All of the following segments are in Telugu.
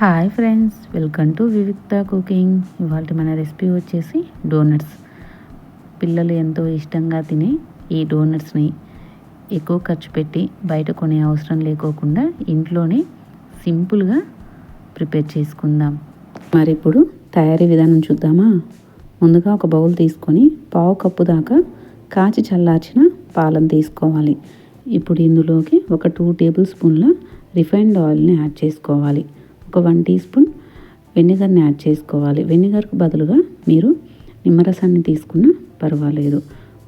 Hi friends welcome to Vivikta cooking ఇవాళ మన రెసిపీ వచ్చేసి డోనట్స్ పిల్లలు ఎంతో ఇష్టంగా తినే ఈ డోనట్స్ని ఎక్కువ ఖర్చు పెట్టి బయట కొనే అవసరం లేకోకుండా ఇంట్లోనే సింపుల్గా ప్రిపేర్ చేసుకుందాం. మరి ఇప్పుడు తయారీ విధానం చూద్దామా? ముందుగా ఒక బౌల్ తీసుకొని పావు కప్పు దాకా కాచి చల్లార్చిన పాలను తీసుకోవాలి. ఇప్పుడు ఇందులోకి ఒక టూ టేబుల్ స్పూన్ల రిఫైన్డ్ ఆయిల్ని యాడ్ చేసుకోవాలి. ఒక వన్ టీ స్పూన్ వెనిగర్ని యాడ్ చేసుకోవాలి. వెనిగర్కు బదులుగా మీరు నిమ్మరసాన్ని తీసుకున్నా పర్వాలేదు.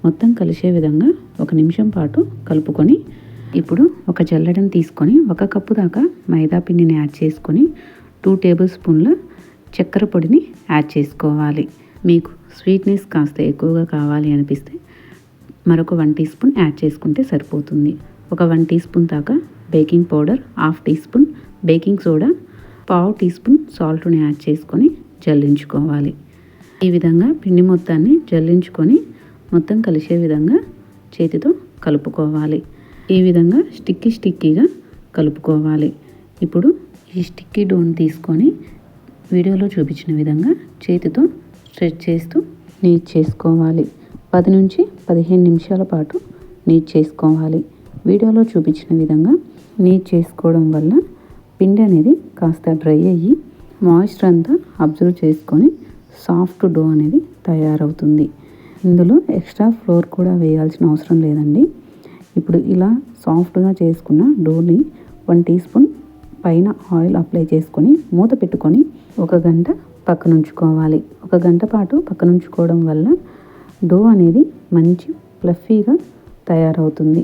మొత్తం కలిసే విధంగా ఒక నిమిషం పాటు కలుపుకొని ఇప్పుడు ఒక జల్లెడని తీసుకొని ఒక కప్పు దాకా మైదా పిండిని యాడ్ చేసుకొని టూ టేబుల్ స్పూన్ల చక్కెర పొడిని యాడ్ చేసుకోవాలి. మీకు స్వీట్నెస్ కాస్త ఎక్కువగా కావాలి అనిపిస్తే మరొక వన్ టీ స్పూన్ యాడ్ చేసుకుంటే సరిపోతుంది. ఒక వన్ టీ స్పూన్ దాకా baking powder half teaspoon baking soda పావు టీ స్పూన్ సాల్ట్ని యాడ్ చేసుకొని జల్లించుకోవాలి. ఈ విధంగా పిండి మొత్తాన్ని జల్లించుకొని మొత్తం కలిసే విధంగా చేతితో కలుపుకోవాలి. ఈ విధంగా స్టిక్కీ స్టిక్కీగా కలుపుకోవాలి. ఇప్పుడు ఈ స్టిక్కీ డోన్ తీసుకొని వీడియోలో చూపించిన విధంగా చేతితో స్ట్రెచ్ చేస్తూ నీట్ చేసుకోవాలి. పది నుంచి పదిహేను నిమిషాల పాటు నీట్ చేసుకోవాలి. వీడియోలో చూపించిన విధంగా నీట్ చేసుకోవడం వల్ల పిండి అనేది కాస్త డ్రై అయ్యి మాయిశ్చర్ అంతా అబ్జర్వ్ చేసుకొని సాఫ్ట్ డో అనేది తయారవుతుంది. ఇందులో ఎక్స్ట్రా ఫ్లోర్ కూడా వేయాల్సిన అవసరం లేదండి. ఇప్పుడు ఇలా సాఫ్ట్గా చేసుకున్న డోని వన్ టీ స్పూన్ పైన ఆయిల్ అప్లై చేసుకొని మూత పెట్టుకొని ఒక గంట పక్కన ఉంచుకోవాలి. ఒక గంట పాటు పక్కన ఉంచుకోవడం వల్ల డో అనేది మంచి ఫ్లఫీగా తయారవుతుంది.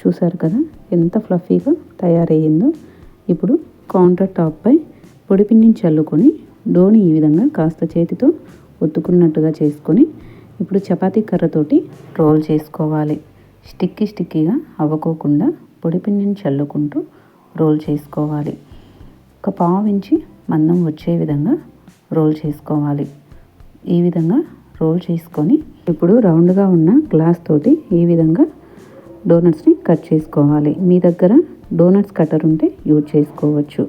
చూసారు కదా ఎంత ఫ్లఫీగా తయారయ్యిందో? ఇప్పుడు కౌంటర్ టాప్పై పొడిపిండిని చల్లుకొని డోని ఈ విధంగా కాస్త చేతితో ఒత్తుకున్నట్టుగా చేసుకొని ఇప్పుడు చపాతీ కర్రతోటి రోల్ చేసుకోవాలి. స్టిక్కీ స్టిక్కీగా అవ్వకోకుండా పొడిపిండిని చల్లుకుంటూ రోల్ చేసుకోవాలి. ఒక పావు ఇంచి మందం వచ్చే విధంగా రోల్ చేసుకోవాలి. ఈ విధంగా రోల్ చేసుకొని ఇప్పుడు రౌండ్గా ఉన్న గ్లాస్ తోటి ఈ విధంగా డోనట్స్ని కట్ చేసుకోవాలి. మీ దగ్గర డోనట్స్ కట్టర్ ఉంటే యూజ్ చేసుకోవచ్చు.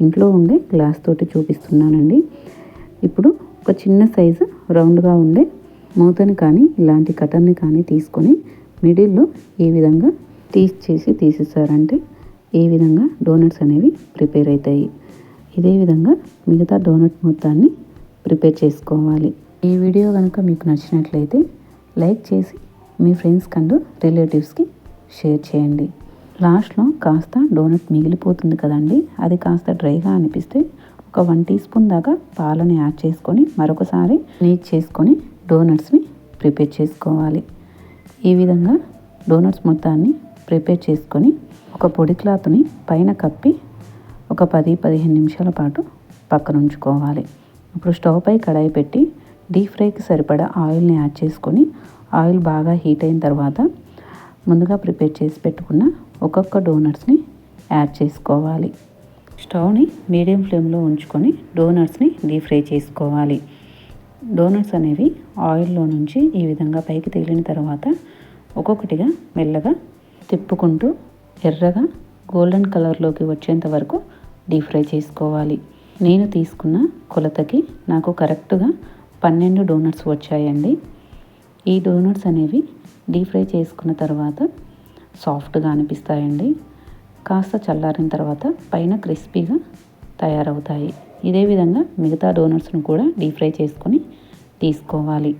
ఇంట్లో ఉండే గ్లాస్ తోటి చూపిస్తున్నానండి. ఇప్పుడు ఒక చిన్న సైజు రౌండ్గా ఉండే మూతని కానీ ఇలాంటి కటర్ని కానీ తీసుకొని మిడిల్లో ఈ విధంగా తీసి చేసి తీసేసారంటే ఈ విధంగా డోనట్స్ అనేవి ప్రిపేర్ అవుతాయి ఇదే విధంగా మిగతా డోనట్ మొత్తాన్ని ప్రిపేర్ చేసుకోవాలి. ఈ వీడియో కనుక మీకు నచ్చినట్లయితే లైక్ చేసి మీ ఫ్రెండ్స్ కండు రిలేటివ్స్కి షేర్ చేయండి. లాస్ట్లో కాస్త డోనట్ మిగిలిపోతుంది కదండి. అది కాస్త డ్రైగా అనిపిస్తే ఒక వన్ టీ స్పూన్ దాకా పాలని యాడ్ చేసుకొని మరొకసారి నీట్ చేసుకొని డోనట్స్ని ప్రిపేర్ చేసుకోవాలి. ఈ విధంగా డోనట్స్ మొత్తాన్ని ప్రిపేర్ చేసుకొని ఒక పొడి క్లాత్ని పైన కప్పి ఒక పది పదిహేను నిమిషాల పాటు పక్కన ఉంచుకోవాలి. ఇప్పుడు స్టవ్ పై కడాయి పెట్టి డీప్ ఫ్రైకి సరిపడా ఆయిల్ని యాడ్ చేసుకొని ఆయిల్ బాగా హీట్ అయిన తర్వాత ముందుగా ప్రిపేర్ చేసి పెట్టుకున్న ఒక్కొక్క డోనట్స్ని యాడ్ చేసుకోవాలి. స్టవ్ని మీడియం ఫ్లేమ్లో ఉంచుకొని డోనట్స్ని డీప్ ఫ్రై చేసుకోవాలి. డోనట్స్ అనేవి ఆయిల్లో నుంచి ఈ విధంగా పైకి తేలిన తర్వాత ఒక్కొక్కటిగా మెల్లగా తిప్పుకుంటూ ఎర్రగా గోల్డెన్ కలర్లోకి వచ్చేంత వరకు డీప్ ఫ్రై చేసుకోవాలి. నేను తీసుకున్న కొలతకి నాకు కరెక్ట్గా పన్నెండు డోనట్స్ వచ్చాయండి. ఈ డోనట్స్ అనేవి డీప్ ఫ్రై చేసుకున్న తర్వాత సాఫ్ట్గా అనిపిస్తాయండి. కాస్త చల్లారిన తర్వాత పైన క్రిస్పీగా తయారవుతాయి. ఇదే విధంగా మిగతా డోనట్స్ను కూడా డీప్ ఫ్రై చేసుకొని తీసుకోవాలి.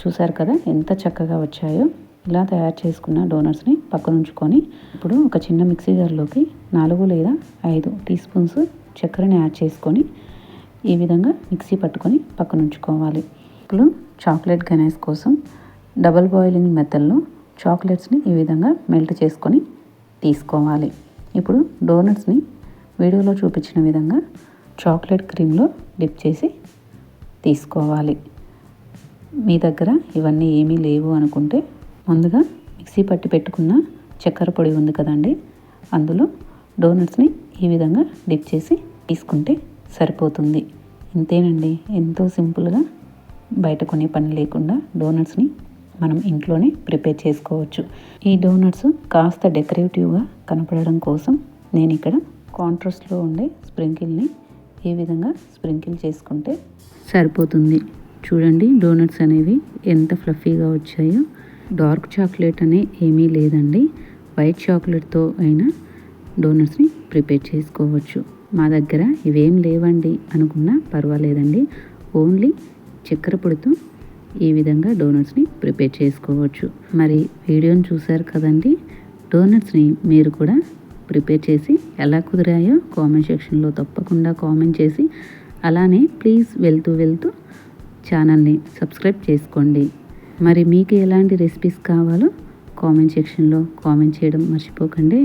చూసారు కదా ఎంత చక్కగా వచ్చాయో. ఇలా తయారు చేసుకున్న డోనట్స్ని పక్కనుంచుకొని ఇప్పుడు ఒక చిన్న మిక్సీ జార్లోకి నాలుగు లేదా ఐదు టీ స్పూన్స్ చక్కెరని యాడ్ చేసుకొని ఈ విధంగా మిక్సీ పట్టుకొని పక్కనుంచుకోవాలి ఇప్పుడు చాక్లెట్ గణేష్ కోసం డబల్ బాయిలింగ్ మెథడ్లో చాక్లెట్స్ని ఈ విధంగా మెల్ట్ చేసుకొని తీసుకోవాలి. ఇప్పుడు డోనట్స్ని వీడియోలో చూపించిన విధంగా చాక్లెట్ క్రీమ్లో డిప్ చేసి తీసుకోవాలి. మీ దగ్గర ఇవన్నీ ఏమీ లేవు అనుకుంటే ముందుగా మిక్సీ పట్టి పెట్టుకున్న చక్కెర పొడి ఉంది కదండి అందులో డోనట్స్ని ఈ విధంగా డిప్ చేసి తీసుకుంటే సరిపోతుంది. ఇంతేనండి. ఎంతో సింపుల్గా బయట కొనే పని లేకుండా డోనట్స్ని మనం ఇంట్లోనే ప్రిపేర్ చేసుకోవచ్చు. ఈ డోనట్స్ కాస్త డెకరేటివ్గా కనపడడం కోసం నేను ఇక్కడ కాంట్రాస్ట్లో ఉండే స్ప్రింకిల్ని ఈ విధంగా స్ప్రింకిల్ చేసుకుంటే సరిపోతుంది. చూడండి డోనట్స్ అనేవి ఎంత ఫ్లఫీగా వచ్చాయో. డార్క్ చాక్లెట్ అనే ఏమీ లేదండి. వైట్ చాక్లెట్తో అయినా డోనట్స్ని ప్రిపేర్ చేసుకోవచ్చు. మా దగ్గర ఇవేం లేవండి అనుకున్నా పర్వాలేదండి. ఓన్లీ చక్కెర పొడితో ఈ విధంగా డోనట్స్ని ప్రిపేర్ చేసుకోవచ్చు. మరి వీడియోని చూశారు కదండి? డోనట్స్ని మీరు కూడా ప్రిపేర్ చేసి ఎలా కుదిరాయో కామెంట్ సెక్షన్లో తప్పకుండా కామెంట్ చేసి అలానే ప్లీజ్ వెళ్తూ వెళ్తూ ఛానల్ని సబ్స్క్రైబ్ చేసుకోండి. మరి మీకు ఎలాంటి రెసిపీస్ కావాలో కామెంట్ సెక్షన్లో కామెంట్ చేయడం మర్చిపోకండి.